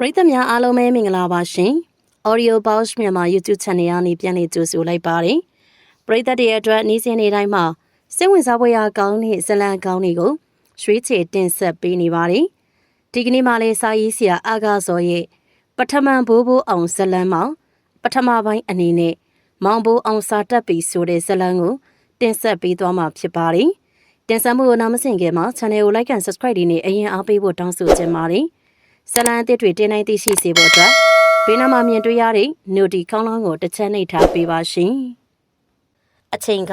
ပရိသတ်များအားလုံးပဲမင်္ဂလာပါရှင်။ Audio Box မြန်မာ YouTube Channel ကနေပြန်လည်ကြိုဆိုလိုက်ပါတယ်။ပရိသတ်တွေအတွက်နေ့စဉ်နေ့တိုင်းမှာစိတ်ဝင်စားဖွယ်ရာကောင်းတဲ့ဇလံကောင်းတွေကိုရွှေချယ်တင်ဆက်ပေးနေပါတယ်။ဒီကနေ့မှလည်းစာရေးဆရာအာဂါစောရဲ့ပထမဘိုးဘိုးအောင်ဇလံမှာပထမပိုင်းအနေနဲ့မောင်ဘိုးအောင်စာတက်ပြီးဆိုတဲ့ဇလံကိုတင်ဆက်ပေးသွားမှာဖြစ်ပါတယ်။တင်ဆက်မှုကိုနားမဆင်ခင်မှာ channel ကို like and subscribe တွေနဲ့အရင်အားပေးဖို့တောင်းဆိုချင်ပါတယ်။ ဇလန်အသစ်တွေတင်နိုင်သိရှိစေဖို့အတွက်ဘေးနားမှာမြင်တွေ့ရတဲ့ noti ခေါင်းလောင်းကိုတစ်ချက်နှိပ်ထားပေးပါရှင်။အချိန်က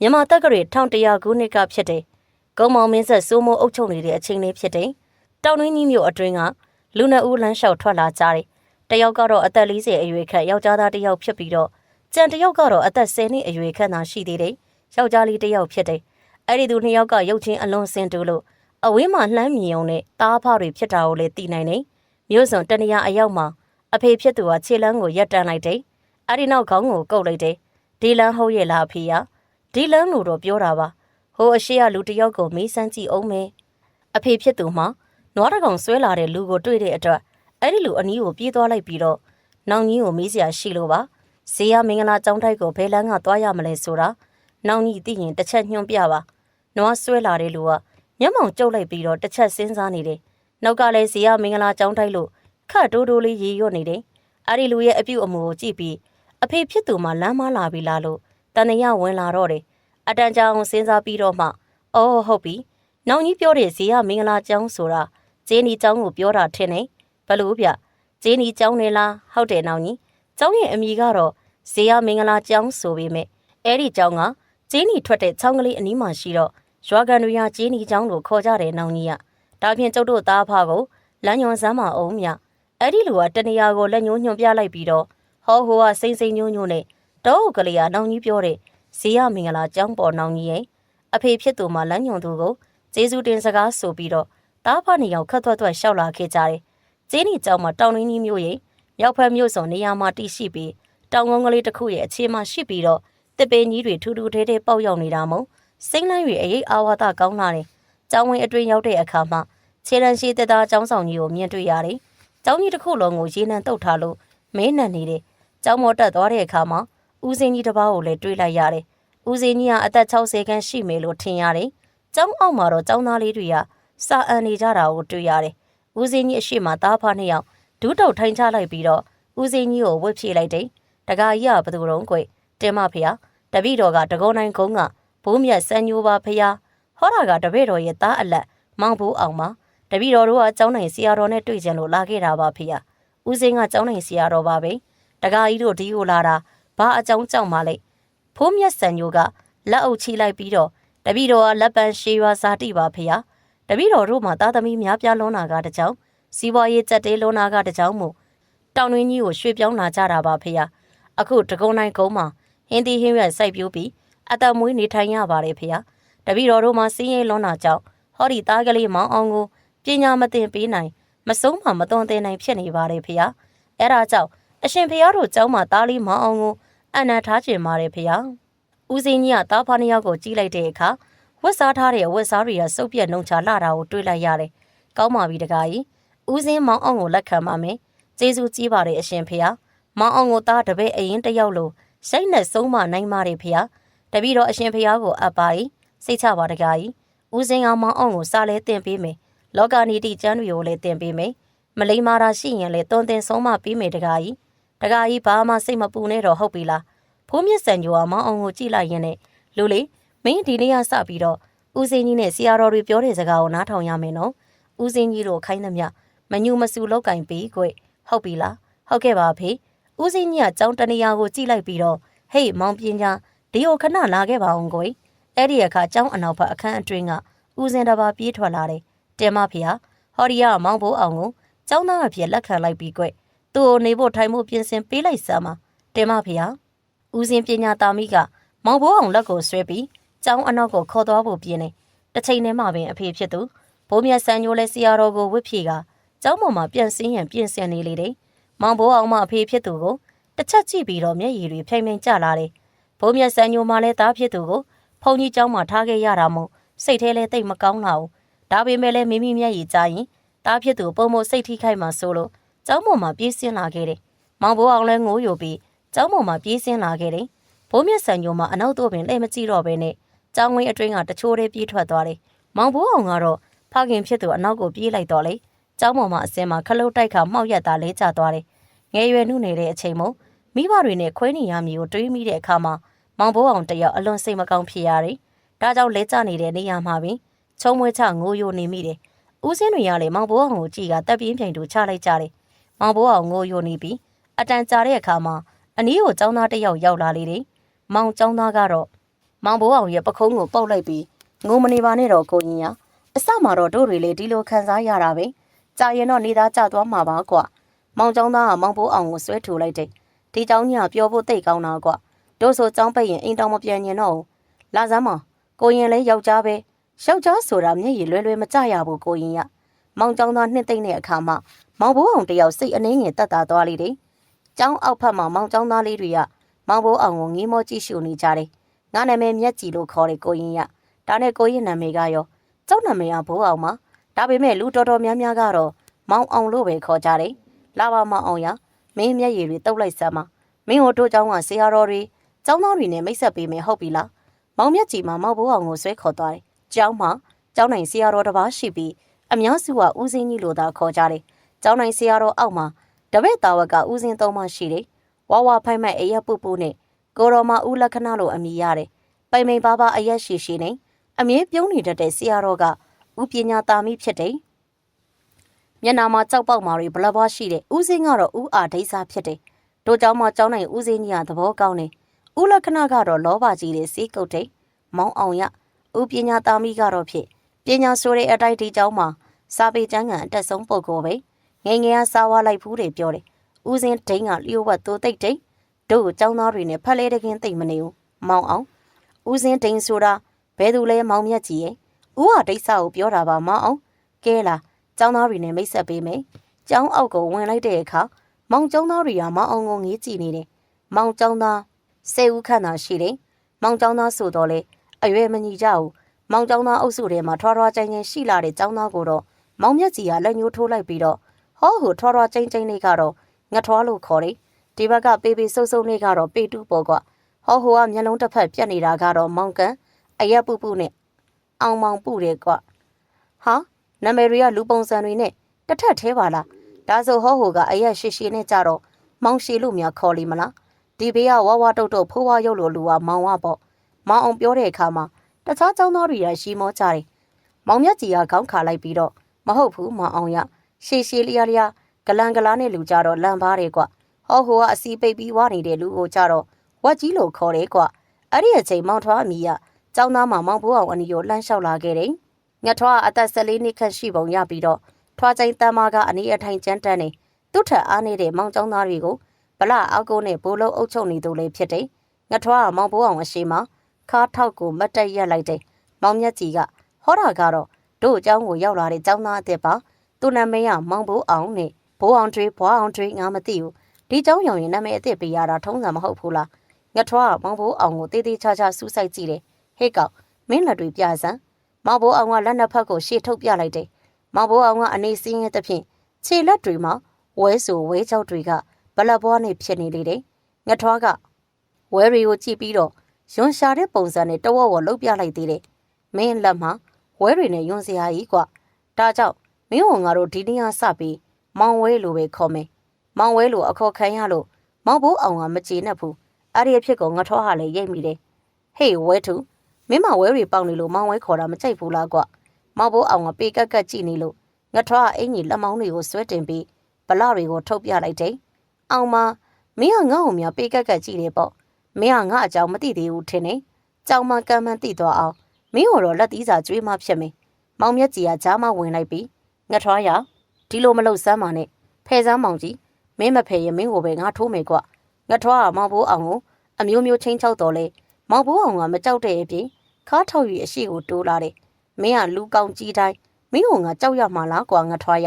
မြန်မာတက္ကရာ1100ခုနှစ်ကဖြစ်တဲ့ကုံမောင်မင်းဆက်စိုးမိုးအုပ်ချုပ်နေတဲ့အချိန်လေးဖြစ်တဲ့တောင်တွင်းကြီးမြို့အတွင်းကလူနှစ်ဦးလမ်းလျှောက်ထွက်လာကြတယ်။တယောက်ကတော့အသက်40အရွယ်ခန့်ယောက်ျားသားတစ်ယောက်ဖြစ်ပြီးတော့ကြံတစ်ယောက်ကတော့အသက်10နှစ်အရွယ်ခန့်သာရှိသေးတယ်။ယောက်ျားလေးတစ်ယောက်ဖြစ်တယ်။အဲ့ဒီသူနှစ်ယောက်ကရုပ်ချင်းအလွန်စင်တူလို့ အဝေးမှာလှမ်းမြင်ုံနဲ့တားဖတွေဖြစ်တာကိုလည်းသိနိုင်တယ်။မြို့စုံတနေရာအရောက်မှာအဖေဖြစ်သူကခြေလမ်းကိုရက်တန်းလိုက်တယ်။အဲဒီနောက်ခေါင်းကိုကုတ်လိုက်တယ်။ဒီလမ်းဟုတ်ရဲ့လားအဖေရ။ဒီလမ်းလို့တော့ပြောတာပါ။ဟိုအရှိကလူတစ်ယောက်ကိုမေးစမ်းကြည့်အောင်မယ်။အဖေဖြစ်သူမှနွားတကောင်ဆွဲလာတဲ့လူကိုတွေ့တဲ့အတွက်အဲ့ဒီလူအနီးကိုပြေးသွားလိုက်ပြီးတော့နောင်ကြီးကိုမေးစရာရှိလို့ပါ။ဇေယမင်္ဂလာကျောင်းတိုက်ကိုဘယ်လမ်းကသွားရမလဲဆိုတာနောင်ကြီးသိရင်တစ်ချက်ညွှန်ပြပါ။နွားဆွဲလာတဲ့လူက မျက်မှောင်ကျုပ်လိုက်ပြီးတော့တစ်ချက်စဉ်းစားနေတယ်။နောက်ကလည်းဇီယမင်္ဂလာကြောင်းတိုက်လို့ခတ်တိုးတိုးလေးရေရွတ်နေတယ်။အဲ့ဒီလူရဲ့အပြုတ်အမူကိုကြည့်ပြီးအဖေဖြစ်သူမှလမ်းမလာပြီလားလို့တန်တရဝင်လာတော့တယ်။အတန်ကြာအောင်စဉ်းစားပြီးတော့မှအော်ဟုတ်ပြီ။နောင်ကြီးပြောတဲ့ဇီယမင်္ဂလာကျောင်းဆိုတာဂျင်းဒီကျောင်းကိုပြောတာထင်တယ်။ဘလို့ဗျ။ဂျင်းဒီကျောင်းနေလားဟုတ်တယ်နောင်ကြီး။ကျောင်းရဲ့အမည်ကတော့ဇီယမင်္ဂလာကျောင်းဆိုပေမဲ့အဲ့ဒီကျောင်းကဂျင်းဒီထွက်တဲ့ချောင်းကလေးအနီးမှာရှိတော့ ရွာကန်တွေကကျင်းဒီချောင်းလို့ခေါ်ကြတယ်နောင်ကြီးကဒါဖြင့်ကျုပ်တို့သားဖကိုလမ်းညွန်စမ်းမအောင်မြအဲ့ဒီလူကတနေရာကိုလက်ညှိုးညွှန်ပြလိုက်ပြီးတော့ဟောဟိုကစိမ့်စိမ့်ညိုးညိုးနဲ့တောအုပ်ကလေးကနောင်ကြီးပြောတဲ့ဇေယမင်္ဂလာကျောင်းပေါ်နောင်ကြီးရဲ့အဖေဖြစ်သူမှလမ်းညွန်သူကိုကျေးဇူးတင်စကားဆိုပြီးတော့တားဖနေအောင်ခတ်သွက်သွက်ရှောက်လာခဲ့ကြတယ်ကျင်းဒီကျောင်းမှာတောင်ရင်းကြီးမျိုးရဲ့မြောက်ဖက်မြို့စုံနေရာမှာတည်ရှိပြီးတောင်ကုန်းကလေးတစ်ခုရဲ့အခြေမှာရှိပြီးတော့တစ်ပင်ကြီးတွေထူးထူးထဲထဲပေါက်ရောက်နေတာမို့ စိမ့်လန်း၍အရေးအာဝါဒကောင်းလာတယ်။ကျောင်းဝင်အတွင်းရောက်တဲ့အခါမှာခြေရန်ရှိသက်သားကျောင်းဆောင်ကြီးကိုမြင်တွေ့ရတယ်။ကျောင်းကြီးတစ်ခုလုံးကိုရေနံတုတ်ထားလို့မဲနံနေတယ်။ကျောင်းမော်တက်သွားတဲ့အခါမှာဦးစင်းကြီးတစ်ပါးကိုလည်းတွေ့လိုက်ရတယ်။ဦးစင်းကြီးကအသက်60ခန်းရှိမယ်လို့ထင်ရတယ်။ကျောင်းအောက်မှာတော့ကျောင်းသားလေးတွေကစာအန်နေကြတာကိုတွေ့ရတယ်။ဦးစင်းကြီးအရှိမသားဖားနှစ်ယောက်ဒူးတုတ်ထိုင်ချလိုက်ပြီးတော့ဦးစင်းကြီးကိုဝှက်ဖြေလိုက်တယ်။တကာကြီးကဘသူတုံးကွတင်မဖေဟာတပိတော်ကတကောနိုင်ကုန်းက ဘိုးမြတ်စံညိုပါဖျားဟောတာကတပည့်တော်ရဲ့သားအလက်မောင်ဘိုးအောင်ပါတပည့်တော်တို့ကကျောင်းနိုင်ဆရာတော်နဲ့တွေ့ကြလို့လာခဲ့တာပါဖျားဦးစင်းကကျောင်းနိုင်ဆရာတော်ပါပဲတကားကြီးတို့ဒီကိုလာတာဘာအကြောင်းကြောင့်မလဲဘိုးမြတ်စံညိုကလက်အုပ်ချလိုက်ပြီးတော့တပည့်တော်ကလက်ပံရှေးရွာစာတိပါဖျားတပည့်တော်တို့မှသားသမီးများပြားလွန်းနာကတကြောင်စီးပွားရေးကြက်တေးလွန်းနာကတကြောင်မို့တောင်တွင်းကြီးကိုရွှေ့ပြောင်းလာကြတာပါဖျားအခုတကုံနိုင်ကုန်းမှာဟင်းသီးဟင်းရွက်စိုက်ပျိုးပြီး အသက်မွေးနေထိုင်ရပါတယ်ဖေ။တပည့်တော်တို့မှာစင်းရဲလွန်တာကြောင့်ဟောဒီသားကလေးမောင်အောင်ကိုပညာမသင်ပေးနိုင်မဆုံးမှမသွန်သင်နိုင်ဖြစ်နေပါတယ်ဖေ။အဲဒါကြောင့်အရှင်ဖေတို့ကျောင်းမှာသားလေးမောင်အောင်ကိုအနံထားခြင်းပါတယ်ဖေ။ဦးစင်းကြီးကသားဖားနှစ်ယောက်ကိုကြည့်လိုက်တဲ့အခါဝတ်စားထားတဲ့ဝတ်စားတွေကစုပ်ပြက်နှုံချလာတာကိုတွေ့လိုက်ရတယ်။ကောင်းပါပြီတကားကြီး။ဦးစင်းမောင်အောင်ကိုလက်ခံပါမယ်။ကျေးဇူးကြီးပါတယ်အရှင်ဖေ။မောင်အောင်ကိုသားတပည့်အရင်တယောက်လိုရှိတ်နဲ့ဆုံးမနိုင်ပါတယ်ဖေ။ တပည့်တော်အရှင်ဖျားကိုအပ်ပါ၏စိတ်ချပါတကားကြီးဦးစင်အောင်မောင်အောင်ကိုစားလဲတင်ပေးမယ်လောကနီတိကျမ်းတွေကိုလည်းတင်ပေးမယ်မလိမ္မာတာရှိရင်လည်းတွန်းတင်ဆုံးမပေးမယ်တကားကြီးတကားကြီးဘာမှစိတ်မပူနဲ့တော့ဟုတ်ပြီလားဖိုးမြင့်စံညိုကမောင်အောင်ကိုကြည့်လိုက်ရင်လည်းလူလေမင်းဒီနေ့ကစပြီးတော့ဦးစင်းကြီးနဲ့ဆရာတော်တွေပြောတဲ့စကားကိုနားထောင်ရမယ်နော်ဦးစင်းကြီးတို့ခိုင်းသမျှမညူမဆူလောက်ကင်ပြီးကွဟုတ်ပြီလားဟုတ်ကဲ့ပါဖေဦးစင်းကြီးကကြောင်းတနေရာကိုကြည့်လိုက်ပြီးတော့ဟေးမောင်ပြင်းကြား ဒီကိုခဏလာခဲ့ပါအောင်ကိုအဲ့ဒီအခါကျောင်းအနောက်ဘက်အခန်းအတွင်းကဦးစင်တပါပြေးထွက်လာတယ်တင်မဖေဟာဟော်ဒီယာမောင်ဘိုးအောင်ကိုကျောင်းသားအဖြစ်လက်ခံလိုက်ပြီးကွသူ့ကိုနေဖို့ထိုင်ဖို့ပြင်ဆင်ပေးလိုက်စမ်းပါတင်မဖေဟာဦးစင်ပညာသားမိကမောင်ဘိုးအောင်လက်ကိုဆွဲပြီးကျောင်းအနောက်ကိုခေါ်သွားဖို့ပြင်နေတစ်ချိန်တည်းမှပင်အဖေဖြစ်သူဘိုးမြတ်ဆန်းညိုးလဲဆရာတော်ကိုဝစ်ဖြေကကျောင်းပေါ်မှာပြန်စင်းရန်ပြင်ဆင်နေလေတယ်မောင်ဘိုးအောင်မအဖေဖြစ်သူကိုတစ်ချက်ကြည့်ပြီးတော့မျက်ရည်တွေဖိမ့်ဖိမ့်ကျလာတယ် ဘုံမြတ်စံညိုမှလည်းသားဖြစ်သူကိုဖုန်ကြီးเจ้าမှာထားခဲ့ရတာမို့စိတ်ထဲလဲတိတ်မကောင်းလာဘူးဒါပေမဲ့လည်းမိမိမျက်ရည်ကြရင်သားဖြစ်သူပုံမစိတ်ထိခိုက်မှဆိုလို့ ကျောင်းပေါ်မှာပြေးဆင်းလာခဲ့တယ်။မောင်ဘိုးအောင်လည်းငိုးယိုပြီးကျောင်းပေါ်မှာပြေးဆင်းလာခဲ့တယ်။ဘိုးမြတ်ဆန်ညိုမှာအနောက်တို့ပင်လဲမကြည့်တော့ဘဲနဲ့ကျောင်းဝင်းအတွင်းကတချိုးလေးပြေးထွက်သွားတယ်။မောင်ဘိုးအောင်ကတော့ဖခင်ဖြစ်သူအနောက်ကိုပြေးလိုက်တော့လေ။ကျောင်းပေါ်မှာအစင်းမှာခလုတ်တိုက်ခါမှောက်ရက်သားလဲကျသွားတယ်။ငယ်ရွယ်နှုနေတဲ့အချိန်မို့ မိဘတွေနဲ့ခွဲနေရမည်ကိုတွေးမိတဲ့အခါမှာမောင်ဘိုးအောင်တယောက်အလွန်စိတ်မကောင်းဖြစ်ရတယ်။ဒါကြောင့်လဲကျနေတဲ့နေရာမှာပင်ချုံမွေးချငိုးယိုနေမိတယ်။ဦးစင်းတွေကလည်းမောင်ဘိုးအောင်ကိုကြည်ကတပ်ပြင်းပြိုင်တူချလိုက်ကြတယ်။မောင်ဘိုးအောင်ငိုယိုနေပြီးအတန်ကြာတဲ့အခါမှာအနီးကိုចောင်းသားတစ်ယောက်ရောက်လာလေတယ်။မောင်ចောင်းသားကတော့မောင်ဘိုးအောင်ရဲ့ပခုံးကိုပုတ်လိုက်ပြီးငိုမနေပါနဲ့တော့ကိုကြီးရအစမှာတော့တို့တွေလေဒီလိုခံစားရတာပဲ။ကြာရင်တော့နေသားကြသွားမှာပါကွာ။မောင်ចောင်းသားကမောင်ဘိုးအောင်ကိုဆွဲထုတ်လိုက်တယ်။ ဒီចောင်းကြီးကပြောဖို့တိတ်ကောင်းတာကွာ။တို့ဆိုចောင်းပိတ်ရင်အိမ်တောင်မပြန်ညင်တော့ဘူး။လာစမ်းမကိုရင်လည်းယောက်ျားပဲ။ယောက်ျားဆိုတာမျက်ရည်လွယ်လွယ်မကြရဘူးကိုရင်ရ။မောင်ចောင်းသားနှစ်သိမ့်တဲ့အခါမှာမောင်ဘိုးအောင်တယောက်စိတ်အနှင်းငယ်တက်တာသွားလိမ့်တယ်။ကျောင်းအောက်ဖက်မှာမောင်ကျောင်းသားလေးတွေကမောင်ဘိုးအောင်ကိုငေးမောကြည့်ရှုနေကြတယ်။ငါနာမည်မျက်ကြည်လို့ခေါ်တယ်ကိုရင်ရ။ဒါနဲ့ကိုရင်နာမည်ကရောကျောင်းနာမည်ကဘိုးအောင်မှာဒါပေမဲ့လူတော်တော်များများကတော့မောင်အောင်လို့ပဲခေါ်ကြတယ်။လာပါမောင်အောင်ရ မင်းမျက်ရည်တွေတုပ်လိုက်စမ်းပါ။မင်းတို့တို့ကျောင်းကဆရာတော်တွေကျောင်းသားတွေနဲ့မိတ်ဆက်ပေးမယ်ဟုတ်ပြီလား။မောင်မျက်ကြည်မှာမောင်ဘိုးအောင်ကိုဆွဲခေါ်သွားတယ်။ကျောင်းမှာကျောင်းနိုင်ဆရာတော်တစ်ပါးရှိပြီးအများစုကဦးစင်းကြီးလို့သာခေါ်ကြတယ်။ကျောင်းနိုင်ဆရာတော်အောက်မှာတပည့်တာဝကဦးစင်းသုံးမှရှိတယ်။ဝါဝဖိုက်မိုက်အရက်ပူပူနဲ့ကိုရောမဦးလက္ခဏာလို့အမည်ရတယ်။ပိန်ပိန်ပါပါအရက်ရှိရှိနဲ့အမြဲပြုံးနေတတ်တဲ့ဆရာတော်ကဦးပညာတာမိဖြစ်တယ်။ မျက်နာမှာကြောက်ပေါက်မာတွေဘလဘွားရှိတယ်။ဦးစင်းကတော့ဦးအာဒိစာဖြစ်တယ်။တို့เจ้าမเจ้าနိုင်ဦးစင်းကြီးကသဘောကောင်းတယ်။ဦးလက္ခဏာကတော့လောဘကြီးတဲ့စီးကုတ်တယ်။မောင်းအောင်ရဦးပညာတာမိကတော့ဖြစ်ပညာဆိုတဲ့အတိုက်ဒီเจ้าမှာစာပေကျမ်းကန်အတက်ဆုံးပုံကိုပဲငယ်ငယ်ကစားဝါလိုက်ဘူးတယ်ပြောတယ်။ဦးစင်းဒိန်းကလျှို့ဝတ်သိုးသိပ်တိတ်တို့เจ้าသားတွေနဲ့ဖက်လဲတကင်းသိမ့်မနေဘူး။မောင်းအောင်ဦးစင်းဒိန်းဆိုတာဘဲသူလဲမောင်မြတ်ကြီးရဲ့ဦးဟာဒိတ်ဆာကိုပြောတာပါမောင်းအောင်ကဲလား ကျောင်းသားတွေနဲ့မိတ်ဆက်ပေးမယ်။ကျောင်းအောက်ကိုဝင်လိုက်တဲ့အခါမောင်ကျောင်းသားတွေကမောင်အောင်ကိုငေးကြည့်နေတယ်။မောင်ကျောင်းသား၁၀ဦးခန့်သာရှိတယ်။မောင်ကျောင်းသားဆိုတော့လေအရွယ်မညီကြဘူး။မောင်ကျောင်းသားအုပ်စုထဲမှာထွားထွားကျိုင်းကျိုင်းရှိလာတဲ့ကျောင်းသားကိုတော့မောင်မြတ်ကြီးကလက်ညှိုးထိုးလိုက်ပြီးတော့ဟောဟိုထွားထွားကျိုင်းကျိုင်းလေးကတော့ငထွားလို့ခေါ်တယ်။ဒီဘက်ကပေပေဆုပ်ဆုပ်လေးကတော့ပေတူပေါ်ကဟောဟိုကမျက်လုံးတစ်ဖက်ပြက်နေတာကတော့မောင်ကန်အရက်ပူပူနဲ့အောင်မောင်ပူတယ်ကွ။ဟာ နာမည်တွေကလူပုံစံတွေနဲ့တစ်ထက်သေးပါလား။ဒါဆိုဟောဟိုကအရက်ရှိရှိနဲ့ကြတော့မောင်ရှိလို့များခေါ်လိမလား။ဒီဘေးကဝါဝတုတ်တုတ်ဖိုးဝါရုပ်လိုလူကမောင်ဝပေါ့။မောင်အောင်ပြောတဲ့အခါမှာတခြားចောင်းသားတွေကရှီမောကြတယ်။မောင်မြတ်ကြီးကခေါင်းခါလိုက်ပြီးတော့မဟုတ်ဘူးမောင်အောင်ရရှေရှေလျားလျားဂလန်ဂလားနဲ့လူကြတော့လန်ပါတယ်ကွဟောဟိုကအစီပိတ်ပြီးဝါနေတဲ့လူကိုကြတော့ဝက်ကြီးလို့ခေါ်တယ်ကွအဲ့ဒီအချိန်မောင်ထွားအမီကကျောင်းသားမှာမောင်ဘိုးအောင်အနီကိုလှမ်းလျှောက်လာခဲ့တယ် ငထွားအသက်14နှစ်ခန့်ရှိပုံရပြီးတော့ထွားချင်းတမ်းမကအနည်းအထိုင်ကြမ်းတမ်းနေသူ့ထက်အားနေတဲ့မောင်ကျောင်းသားတွေကိုဗလာအောက်ကိုနဲ့ဘိုးလုံးအုပ်ချုပ်နေသူလေးဖြစ်တယ်။ငထွားကမောင်ဘိုးအောင်အရှိမခါထောက်ကိုမတ်တက်ရက်လိုက်တယ်။မောင်မြတ်ကြီးကဟောတာကတော့တို့အကြောင်းကိုရောက်လာတဲ့ကျောင်းသားအစ်စ်ပါသူနာမည်ကမောင်ဘိုးအောင်နဲ့ဘိုးအောင်တွေးဘွားအောင်တွေးငါမသိဘူးဒီကျောင်းရောင်ရင်နာမည်အစ်စ်ပေးရတာထုံးစံမဟုတ်ဘူးလားငထွားကမောင်ဘိုးအောင်ကိုတေးသေးချာချာစူးစိုက်ကြည့်တယ်ဟဲ့ကောင်မင်းလက်တွေပြစမ်း မောင်ဘိုးအောင်ကလက်နှစ်ဖက်ကိုရှေ့ထုတ်ပြလိုက်တယ်မောင်ဘိုးအောင်ကအနေစင်းရဲ့တဖြင့်ခြေလက်တွေမှာဝဲဆိုဝဲချောက်တွေကဘလက်ဘွားနဲ့ဖြစ်နေလေတယ်ငထွားကဝဲတွေကိုကြည့်ပြီးတော့ယွန်ရှာတဲ့ပုံစံနဲ့တဝက်ဝလှုပ်ပြလိုက်သေးတယ်မင်းလက်မှာဝဲတွေနဲ့ယွန်စရာကြီးကွာဒါကြောင့်မင်းတို့ငါတို့ဒီနေ့ကစပြီးမောင်ဝဲလိုပဲခေါ်မယ်မောင်ဝဲလိုအခေါ်ခံရလို့မောင်ဘိုးအောင်ကမကြေနပ်ဘူးအဲ့ဒီအဖြစ်ကိုငါထောဟာလည်းရိတ်မိတယ်ဟေးဝဲထု မင်းမဝဲတွေပေါက်နေလို့မောင်ဝဲခေါ်တာမကြိုက်ဘူးလားကွမောင်ဘိုးအောင်ကပေကက်ကက်ကြည့်နေလို့ငါထောဟာအင်ကြီးလက်မောင်းတွေကိုဆွဲတင်ပြီးဗလတွေကိုထုတ်ပြလိုက်တယ်အောင်မမင်းကငါ့ကိုများပေကက်ကက်ကြည့်နေပေါ့မင်းကငါအကြောင်းမသိသေးဘူးထင်နေကြောင်မကမ်းမန်းသိသွားအောင်မင်းတို့လက်သီးစာကျွေးမှဖြစ်မယ်မောင်မြက်ကြီးကကြားမဝင်လိုက်ပြီးငှက်ထွားရဒီလိုမလုပ်စမ်းပါနဲ့ဖဲစမ်းမောင်ကြီးမင်းမဖဲရင်မင်းကိုပဲငါထိုးမယ်ကွငှက်ထွားကမောင်ဘိုးအောင်ကိုအမျိုးမျိုးချင်းချောက်တော်လဲ မောင်ဘိုးအောင်ကမကြောက်တဲ့အပြင်ခါထောက်ရီအရှိကိုတိုးလာတယ်မင်းကလူကောင်းကြီးတိုင်းမင်းကငါကြောက်ရမှာလားကွာငှက်ထွားရ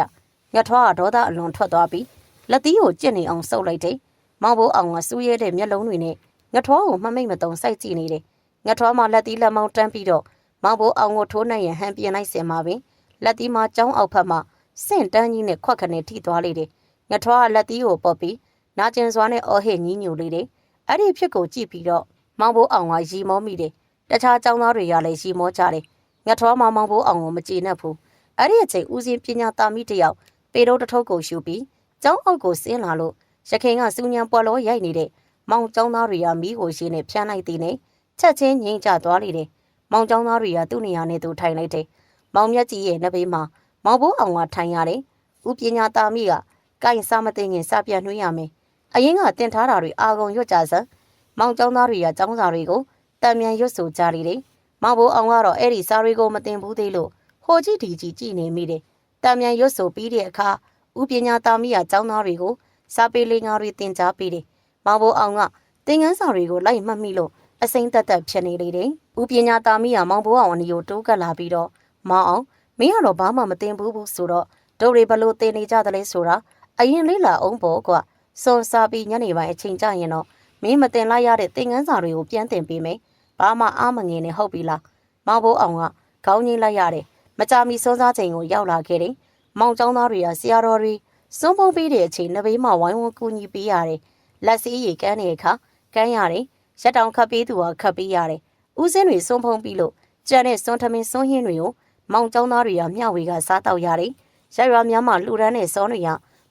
ငှက်ထွားကဒေါသအလွန်ထွက်သွားပြီးလက်သီးကိုကျင့်နေအောင်စုပ်လိုက်တယ်မောင်ဘိုးအောင်ကစူးရဲတဲ့မျက်လုံးတွေနဲ့ငှက်ထွားကိုမှမိတ်မတုံစိုက်ကြည့်နေတယ်ငှက်ထွားမှလက်သီးလက်မောင်းတန်းပြီးတော့မောင်ဘိုးအောင်ကိုထိုးနိုင်ရန်ဟန်ပြင်းလိုက်စင်မှာပင်လက်သီးမှာကြောင်းအောက်ဖက်မှာစင့်တန်းကြီးနဲ့ခွက်ခနဲ့ထိသွားလေတယ်ငထွားကလက်သီးကိုပုတ်ပြီးနာကျင်စွာနဲ့အော်ဟစ်ညီးညူလေးတယ်အဲ့ဒီဖြစ်ကိုကြည့်ပြီးတော့ မောင်ဘိုးအောင်ကရီမောမိတယ်တခြားចောင်းသားတွေကလည်းရီမောကြတယ်ငထွားမမောင်ဘိုးအောင်ကိုမကြည်နပ်ဘူးအဲ့ဒီအချိန်ဦးစင်းပညာတာမိတစ်ယောက်ပေတော့တထုပ်ကိုရှူပြီးကျောင်းအောက်ကိုဆင်းလာလို့ရခင်ကစူညံပွက်လောရိုက်နေတဲ့မောင်ကျောင်းသားတွေကမိကိုရှင်းနဲ့ဖျန်းလိုက်သေးနဲ့ချက်ချင်းငိမ့်ကျသွားလေတယ်မောင်ကျောင်းသားတွေကသူ့နေရာနဲ့သူထိုင်လိုက်တယ်မောင်မြတ်ကြီးရဲ့နှစ်ဘေးမှာမောင်ဘိုးအောင်ကထိုင်ရတယ်ဦးပညာတာမိကကိုင်စားမသိငင်စပြတ်နှွှင်းရမယ်အရင်ကတင်ထားတာတွေအာကုန်ရွတ်ကြစမ်း မောင်ကျောင်းသားတွေကကျောင်းစာတွေကိုတံမြန်ရွတ်ဆိုကြလေတယ်မောင်ဘိုးအောင်ကတော့အဲ့ဒီစာတွေကိုမတင်ဘူးသေးလို့ဟိုကြည့်ဒီကြည့်ကြည့်နေမိတယ်တံမြန်ရွတ်ဆိုပြီးတဲ့အခါဦးပညာတာမိကကျောင်းသားတွေကိုစာပေလေးငါတွေတင်ကြားပေးတယ်မောင်ဘိုးအောင်ကသင်ခန်းစာတွေကိုလိုက်မှတ်မိလို့အစိမ့်သက်သက်ဖြစ်နေလေတယ်ဦးပညာတာမိကမောင်ဘိုးအောင်အနီကိုတိုးကပ်လာပြီးတော့မောင်အောင်မင်းကတော့ဘာမှမတင်ဘူးဘူးဆိုတော့ဒုတ်တွေဘလို့တင်နေကြတယ်လဲဆိုတာအရင်လေးလာအောင်ပေါ့ကွာစောစားပြီးညနေပိုင်းအချိန်ကျရင်တော့ မင်းမတင်လိုက်ရတဲ့သင်ခန်းစာတွေကိုပြန်တင်ပေးမယ်ဘာမှအားမငင်နဲ့ဟုတ်ပြီလားမောင်ဘိုးအောင်ကခေါင်းငိမ့်လိုက်ရတယ်မကြမီစောစားချိန်ကိုရောက်လာခဲ့တယ်မောင်ကျောင်းသားတွေကဆရာတော်တွေစွန့်ဖုံးပေးတဲ့အချိန်နှစ်ဘေးမှာဝိုင်းဝန်းကူညီပေးရတယ်လက်စီးရီကန်းနေတဲ့အခါကန်းရတယ်ရက်တောင်ခတ်ပေးသူကခတ်ပေးရတယ်ဦးစင်းတွေစွန့်ဖုံးပြီးလို့ကြံတဲ့စွန့်ထမင်းစွန့်ဟင်းတွေကိုမောင်ကျောင်းသားတွေကမျှဝေကစားတော့ရတယ်ရရွာများမှာလှူဒန်းတဲ့စောတွေက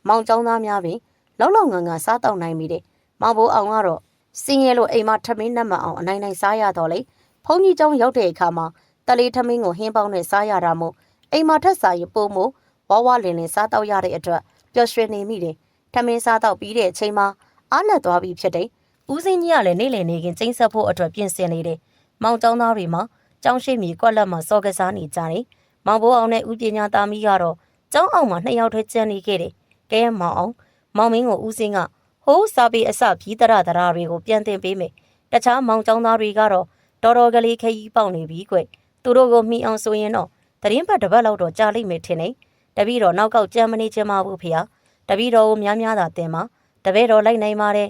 မောင်ကျောင်းသားများပင်လောက်လောက်ငန်ငန်စားတော့နိုင်ပြီတဲ့ မောင်ဘိုးအောင်ကတော့စင်းရဲလို့အိမ်မှာထမင်းနဲ့မအောင်အနိုင်နိုင်စားရတော့လေဖုန်းကြီးကျောင်းရောက်တဲ့အခါမှာတလေးထမင်းကိုဟင်းပေါင်းနဲ့စားရတာမို့အိမ်မှာထက်စားရင်ပုံမို့ဝါဝလင်းလင်းစားတော့ရတဲ့အတွက်ပျော်ရွှင်နေမိတယ်ထမင်းစားတော့ပြီးတဲ့အချိန်မှာအားလက်သွားပြီးဖြစ်တယ်ဦးစင်းကြီးကလည်းနေလေနေခင်ကျင်းဆက်ဖို့အတွက်ပြင်ဆင်နေတယ်မောင်ကျောင်းသားတွေမှာကျောင်းရှိမီကွက်လက်မှာစော်ကစားနေကြတယ်မောင်ဘိုးအောင်နဲ့ဦးပညာသားမီးကတော့ကျောင်းအောင်မှာနှစ်ယောက်တည်းကျန်နေခဲ့တယ်ကဲမောင်အောင်မောင်မင်းကိုဦးစင်းက ဟိုးစာပေအစဖြီးတရတရာတွေကိုပြန်တင်ပေးမယ်တခြားမောင်ကျောင်းသားတွေကတော့တော်တော်ကလေးခရီးပေါက်နေပြီကွသူတို့ကိုမိအောင်ဆိုရင်တော့တရင်ဘတ်တစ်ပတ်လောက်တော့ကြာလိမ့်မယ်ထင်တယ်တပည့်တော်နောက်ကောက်ကြမ်းမနေချင်ပါဘူးဖေ။တပည့်တော်ကိုများများသာတင်ပါတပည့်တော်လိုက်နိုင်ပါတယ်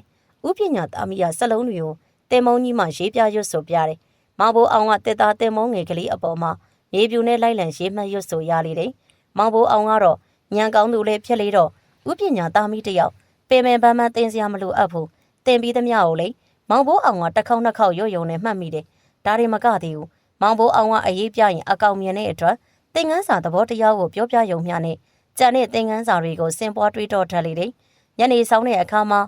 ဥပညာသားမီးရစလုံးတွေကိုတင်မုံကြီးမှရေးပြရွတ်ဆိုပြတယ်။မောင်ဘိုးအောင်ကတက်သားတင်မုံငယ်ကလေးအပေါ်မှာမြေပြူနဲ့လိုက်လံရေးမှတ်ရွတ်ဆိုရလေတယ်။မောင်ဘိုးအောင်ကတော့ညံကောင်းသူလေးဖြစ်လေတော့ဥပညာသားမီးတယောက် ပင်ပင်ပန်းပန်းတင်စရာမလိုအပ်ဘူး။တင်ပြီးသမျှကိုလေမောင်ဘိုးအောင်ကတစ်ခေါက်နှစ်ခေါက်ရွတ်ယုံနဲ့မှတ်မိတယ်။ဒါတွေမကသေးဘူး။မောင်ဘိုးအောင်ကအရေးပြရင်အကောင်မြင်တဲ့အတွက်သင်ငန်းစာသဘောတရားကိုပြောပြယုံမျှနဲ့ကြံတဲ့သင်ငန်းစာတွေကိုစင်ပွားတွေးတော့ထက်လေတယ်။ညနေဆောင်တဲ့အခါမှာ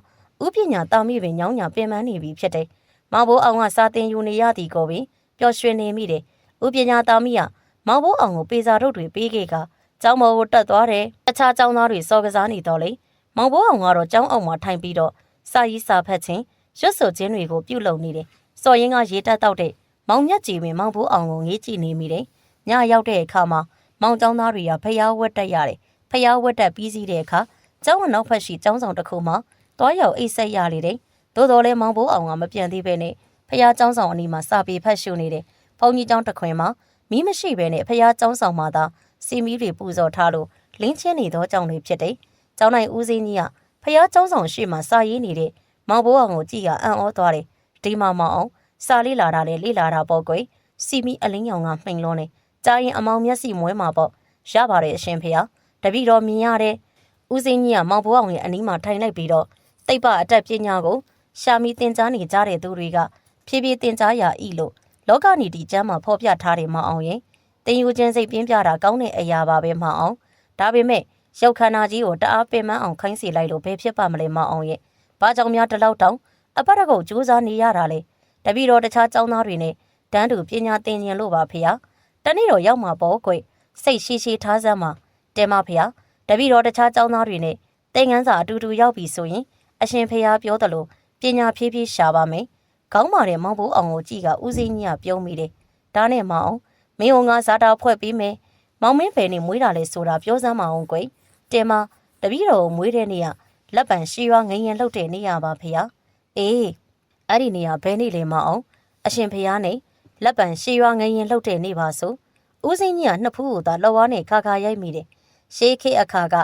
ဥပညာတာမိပင်ညောင်းညာပင်ပန်းနေပြီဖြစ်တယ်။မောင်ဘိုးအောင်ကစာတင်ယူနေရသည်ကိုပင်ပျော်ရွှင်နေမိတယ်။ဥပညာတာမိကမောင်ဘိုးအောင်ကိုပေစာထုတ်တွေပေးခဲ့ကကျောင်းမော်ကိုတက်သွားတယ်။တခြားကျောင်းသားတွေစော်ကစားနေတော့လေ။ မောင်ဘိုးအောင်ကတော့ကျောင်းအောင်မှာထိုင်ပြီးတော့စာရေးစာဖတ်ခြင်းရွတ်ဆိုခြင်းတွေကိုပြုလုပ်နေတယ်။စော်ရင်ကရေတက်တော့တဲ့မောင်မြတ်ကြည်ပင်မောင်ဘိုးအောင်ကိုငေးကြည့်နေမိတယ်။ညရောက်တဲ့အခါမှာမောင်ကျောင်းသားတွေကဖျားဝက်တက်ရတယ်။ဖျားဝက်တက်ပြီးစီးတဲ့အခါကျောင်းဝနောက်ဖက်ရှိကျောင်းဆောင်တစ်ခုမှာတွားရောက်အိတ်ဆက်ရလေတယ်။သို့တော်လည်းမောင်ဘိုးအောင်ကမပြန်သေးပဲနဲ့ဖျားကျောင်းဆောင်အနီးမှာစာပေဖတ်ရှုနေတယ်။ဘုန်းကြီးကျောင်းတစ်ခွင်မှာမီးမရှိပဲနဲ့ဖျားကျောင်းဆောင်မှာသာစီမီးတွေပူဇော်ထားလို့လင်းချင်းနေသောကြောင့်တွေဖြစ်တယ်။ ကျောင်းနိုင်ဦးစင်းကြီးကဖះကျောင်းဆောင်ရှေ့မှာစာရေးနေတဲ့မောင်ဘိုးအောင်ကိုကြည့်ရအံ့ဩသွားတယ်။ဒီမောင်မောင်အောင်စာလေးလာတာလေလေးလာတာပေါ့ကွယ်။စီမီအလင်းရောင်ကမှိန်လုံးနေ။ကြာရင်အမောင်မျက်စိမွဲမှာပေါ့။ရပါတယ်အရှင်ဖះ။တပိတော်မြင်ရတဲ့ဦးစင်းကြီးကမောင်ဘိုးအောင်ရဲ့အနီးမှာထိုင်လိုက်ပြီးတော့တိတ်ပအတက်ပညာကိုရှာမီတင်ကြားနေကြတဲ့သူတွေကဖြည်းဖြည်းတင်ကြားရဤလို့လောကနေတီကျမ်းမှာဖော်ပြထားတယ်မအောင်ရင်တင်ယူခြင်းစိတ်ပြင်းပြတာကောင်းတဲ့အရာပါပဲမအောင်ဒါပေမဲ့ ရုပ်ခန္ဓာကြီးကိုတအားပင်မအောင်ခိုင်းစီလိုက်လို့ဘယ်ဖြစ်ပါမလဲမအောင်ရဲ့ဘာကြောင့်များတလောက်တောင်အပတ်တကုတ်စူးစမ်းနေရတာလေတပည့်တော်တခြားចောင်းသားတွေနဲ့တန်းတူပညာသင်ခြင်းလို့ပါဖေ။တနေ့တော့ရောက်မှာပေါ့ကွစိတ်ရှိရှိထားစမ်းမှာတဲမဖေ။တပည့်တော်တခြားចောင်းသားတွေနဲ့သင်ငန်းစာအတူတူရောက်ပြီဆိုရင် အရှင်ဖေဟာပြောတယ်လို့ပညာဖြည်းဖြည်းရှာပါမယ်။ခေါင်းမာတဲ့မောင်ဘိုးအောင်ကိုကြည့်ကဦးစင်းကြီးကပြုံးမိတယ်။ဒါနဲ့မအောင်မင်းဟိုငါစားတာဖွဲ့ပေးမယ်။မောင်မင်းဖယ်နေမွေးတာလေဆိုတာပြောစမ်းမအောင်ကွယ်။ တင်မတပည့်တော်ကိုမွေးတဲ့နေ့ကလက်ပံရှီရွာငရင်လှုပ်တဲ့နေရပါဖေ။အေးအဲ့ဒီနေရာဘယ်နေ့လဲမအောင်အရှင်ဖေနဲ့လက်ပံရှီရွာငရင်လှုပ်တဲ့နေ့ပါဆို။ဦးစင်းကြီးကနှစ်ဖူးကိုသာလော်ဝါးနဲ့ခါခါရိုက်မိတယ်။ရှေးခေအခါက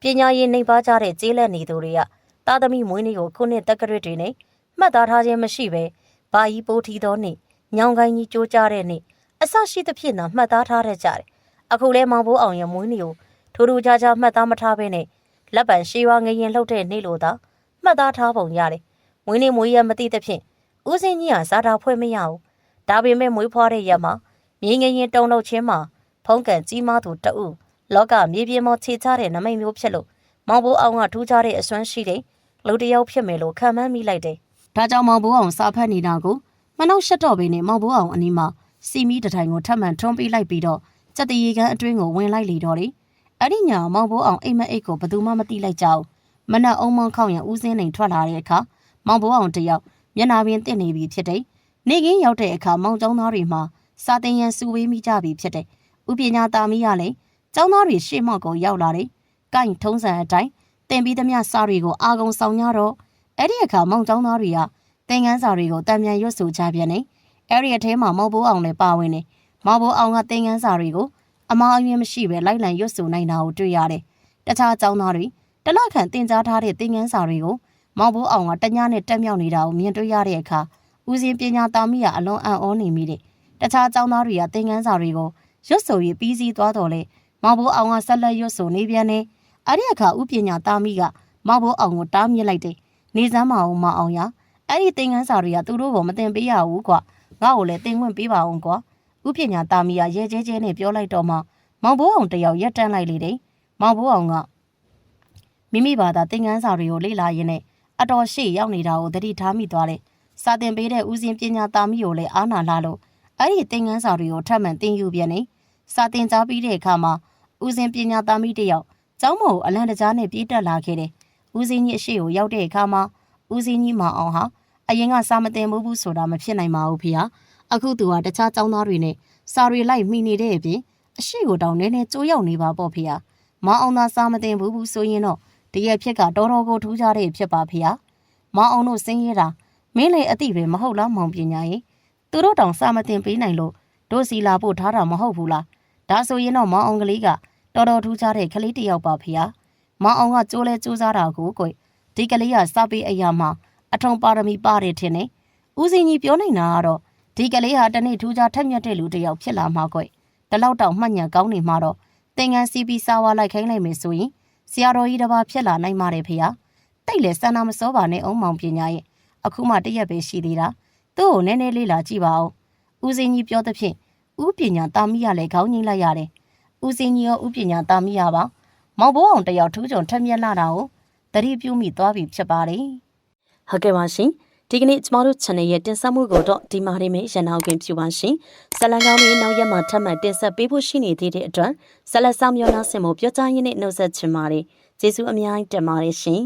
ပညာရည်နှိမ်ပါကြတဲ့ကျေးလက်နေသူတွေကသားသမီးမွေးနေ့ကိုခုနှစ်တက္ကရာတွေနဲ့မှတ်သားထားခြင်းမရှိဘဲဘာကြီးပိုးထီသောနေ့ညောင်ကိုင်းကြီးကြိုးကြတဲ့နေ့အဆရှိသဖြင့်သာမှတ်သားထားရကြတယ်အခုလဲမောင်ဘိုးအောင်ရမွေးနေ့ကို ထိုးထိုးခြားခြားမှတ်သားမထားဘဲနဲ့လက်ပံရှေးဝါငရင်လှုပ်တဲ့နေ့လိုသာမှတ်သားထားပုံရတယ်။မွေးနေ့မွေးရမသိသဖြင့်ဦးစင်းကြီးဟာစားတာဖွဲ့မရဘူး။ဒါပေမဲ့မွေးဖွားတဲ့ရက်မှာမြေငရင်တုံလို့ချင်းမှာဖုံးကန်ကြီးမားသူတအုပ်လောကမြေပြင်ပေါ်ခြေချတဲ့နမိတ်မျိုးဖြစ်လို့မောင်ဘိုးအောင်ကထူးခြားတဲ့အစွမ်းရှိတဲ့လူတစ်ယောက်ဖြစ်မယ်လို့ခံမှန်းမိလိုက်တယ်။ဒါကြောင့်မောင်ဘိုးအောင်စာဖတ်နေတာကိုမနှောက်ရှက်တော့ပေနဲ့မောင်ဘိုးအောင်အနီးမှာစီမီတထိုင်ကိုထပ်မံထွန်းပေးလိုက်ပြီးတော့စက်တရီကန်အတွင်းကိုဝင်လိုက်လေတော့တယ်။ အဲ့ဒီညမောင်ဘိုးအောင်အိမ်မက်အိတ်ကိုဘယ်သူမှမသိလိုက်ကြဘူး။မနက်အုံမောင်းခေါင်ရဦးစင်းနေထွက်လာတဲ့အခါမောင်ဘိုးအောင်တယောက်မျက်နာပင်တင့်နေပြီဖြစ်တယ်။နေကင်းရောက်တဲ့အခါမောင်ကျောင်းသားတွေမှာစာတင်ရန်စုဝေးမိကြပြီဖြစ်တယ်။ဥပညာသားမီးရလေကျောင်းသားတွေရှေ့မော့ကိုရောက်လာတယ်။ကိုင်ထုံးစံအတိုင်းတင်ပြီးသမျှစာတွေကိုအာကုံဆောင်ကြတော့အဲ့ဒီအခါမောင်ကျောင်းသားတွေကသင်ငန်းစာတွေကိုတံမြန်ရွတ်ဆိုကြပြန်နေအဲ့ဒီအထဲမှာမောင်ဘိုးအောင်လည်းပါဝင်နေမောင်ဘိုးအောင်ကသင်ငန်းစာတွေကို အမားအယွင်းမရှိပဲလိုက်လံရွတ်ဆိုနိုင်တာကိုတွေ့ရတယ်တခြားကျောင်းသားတွေတလခန့်တင် जा ထားတဲ့သင်ငန်းစာတွေကိုမောင်ဘိုးအောင်ကတညနဲ့တက်မြောက်နေတာကိုမြင်တွေ့ရတဲ့အခါဦးစင်းပညာသားမိကအလွန်အံ့ဩနေမိတယ်တခြားကျောင်းသားတွေကသင်ငန်းစာတွေကိုရွတ်ဆိုပြီးပြီးစီးသွားတော်လဲမောင်ဘိုးအောင်ကဆက်လက်ရွတ်ဆိုနေပြန်နေအဲ့ဒီအခါဥပညာသားမိကမောင်ဘိုးအောင်ကိုတားမြစ်လိုက်တယ်နေစမ်းမအောင်မအောင်ရအဲ့ဒီသင်ငန်းစာတွေကသူတို့ကိုမတင်ပေးရဘူးကွာငါ့ကိုလည်းတင်ခွင့်ပေးပါအောင်ကွာ ဥပညာသားမိကရဲကျဲကျဲနဲ့ပြောလိုက်တော့မှမောင်ဘိုးအောင်တယောက်ရက်တန်းလိုက်လေတယ်မောင်ဘိုးအောင်ကမိမိဘာသာသင်ငန်းစာတွေကိုလေ့လာရင်းနဲ့အတော်ရှေ့ရောက်နေတာကိုသတိထားမိသွားတယ်စာတင်ပေးတဲ့ဦးစင်းပညာသားမိကိုလည်းအားနာလာလို့အဲ့ဒီသင်ငန်းစာတွေကိုထပ်မံသင်ယူပြန်နေစာတင်ကြားပြီးတဲ့အခါမှာဦးစင်းပညာသားမိတယောက်ကျောင်းမော်ကိုအလန့်တကြားနဲ့ပြေးတက်လာခဲ့တယ်ဦးစင်းကြီးအရှိကိုရောက်တဲ့အခါမှာဦးစင်းကြီးမအောင်ဟာအရင်ကစာမတင်ဘူးဘူးဆိုတာမဖြစ်နိုင်ပါဘူးဖေဟာ အခုသူကတခြားကျောင်းသားတွေနဲ့စာတွေလိုက်မိနေတဲ့အပြင်အရှိကိုတောင်နည်းနည်းကြိုးရောက်နေပါပေါ့ဖေဟာမအောင်သာစာမတင်ဘူးဘူးဆိုရင်တော့ဒီရဲ့ဖြစ်ကတော်တော်ကိုထူးခြားတဲ့ဖြစ်ပါဖေဟာမအောင်တို့စင်းရဲတာမင်းလေအတိပဲမဟုတ်လားမောင်ပညာရင်သူတို့တောင်စာမတင်ပေးနိုင်လို့တို့စီလာဖို့ထားတာမဟုတ်ဘူးလားဒါဆိုရင်တော့မောင်အောင်ကလေးကတော်တော်ထူးခြားတဲ့ကလေးတစ်ယောက်ပါဖေဟာမောင်အောင်ကကြိုးလဲကြိုးစားတာကိုကိုဒီကလေးကစပေးအရာမှာအထုံပါရမီပါတယ်ထင်တယ်ဦးစင်းကြီးပြောနေတာကတော့ ဒီကလေးဟာတနေ့ထူးခြားထက်မြက်တဲ့လူတစ်ယောက်ဖြစ်လာမှာကွတလောက်တောင်မှတ်ညံကောင်းနေမှာတော့သင်ငန်းစီးပြီးစားဝါလိုက်ခိုင်းလိုက်မယ်ဆိုရင်ဆရာတော်ကြီးတစ်ပါးဖြစ်လာနိုင်ပါတယ်ဖေဟာတိတ်လေစန္ဒမစောပါနဲ့အုံမောင်ပညာရဲ့အခုမှတရက်ပဲရှိသေးတာသူ့ကိုနည်းနည်းလေးလာကြည့်ပါဦးဦးစင်းကြီးပြောသဖြင့်ဥပညာတာမိရလဲခေါင်းငိမ့်လိုက်ရတယ်ဦးစင်းကြီးရောဥပညာတာမိရပါမောင်ဘိုးအောင်တယောက်ထူးချွန်ထက်မြက်လာတာကိုတတိပြုမိသွားပြီဖြစ်ပါတယ်ဟုတ်ကဲ့ပါရှင် ဒီကနေ့ကျမတို့ channel ရဲ့တင်ဆက်မှုကိုတော့ဒီမှာနေမယ်ရန်အောင်ခင်ပြုပါရှင်ဇလံကောင်းလေးနောက်ရက်မှာထပ်မံတင်ဆက်ပေးဖို့ရှိနေသေးတဲ့အတွက်ဇလက်ဆောင်မျောနှားစင်မှုပြောကြားရင်းနဲ့နှုတ်ဆက်ချင်ပါတယ်ကျေးဇူးအများကြီးတင်ပါတယ်ရှင်